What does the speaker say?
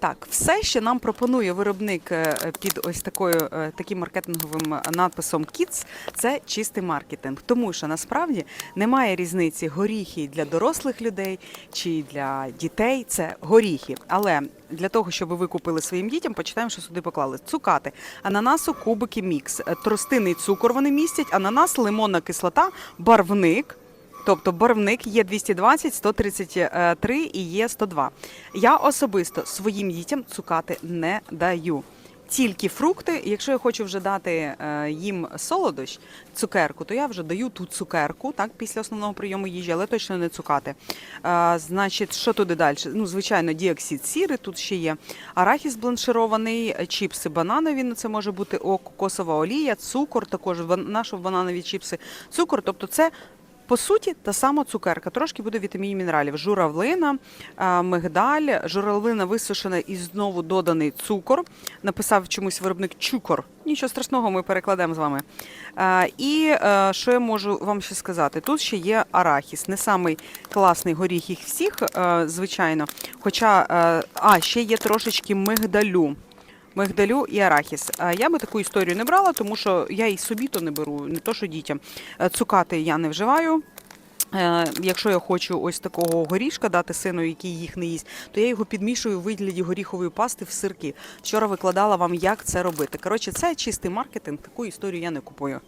Так, все, що нам пропонує виробник е, під ось такою е, таким маркетинговим надписом Kids, це чистий маркетинг. Тому що насправді немає різниці горіхи для дорослих людей чи для дітей. Це горіхи. Але для того, щоб ви купили своїм дітям, почитаємо, що сюди поклали цукати, ананасу, кубики, мікс, е, тростинний цукор вони містять, ананас, лимонна кислота, барвник. Тобто барвник є 220, 133 і є 102. Я особисто своїм дітям цукати не даю. Тільки фрукти. Якщо я хочу вже дати е, їм солодощ, цукерку, то я вже даю ту цукерку, так, після основного прийому їжі, але точно не цукати. Е, значить, що туди далі? Ну, звичайно, діоксид сіри тут ще є. Арахіс бланширований, е, чіпси бананові, ну, це може бути кокосова олія, цукор, також наші бананові чіпси, цукор. Тобто це по суті, та сама цукерка, трошки буде вітамінів мінералів. Журавлина, мигдаль, журавлина висушена і знову доданий цукор. Написав чомусь виробник чукор. Нічого страшного, ми перекладемо з вами. І е, що я можу вам ще сказати? Тут ще є арахіс, не самий класний горіх їх всіх, е, звичайно. Хоча, е, а, ще є трошечки мигдалю. Мигдалю і арахіс. Е, Я би таку історію не брала, тому що я і собі то не беру, не то що дітям. Е, Цукати я не вживаю. Е, Якщо я хочу ось такого горішка дати сину, який їх не їсть, то я його підмішую у вигляді горіхової пасти в сирки. Вчора викладала вам, як це робити. Коротше, це чистий маркетинг, таку історію я не купую.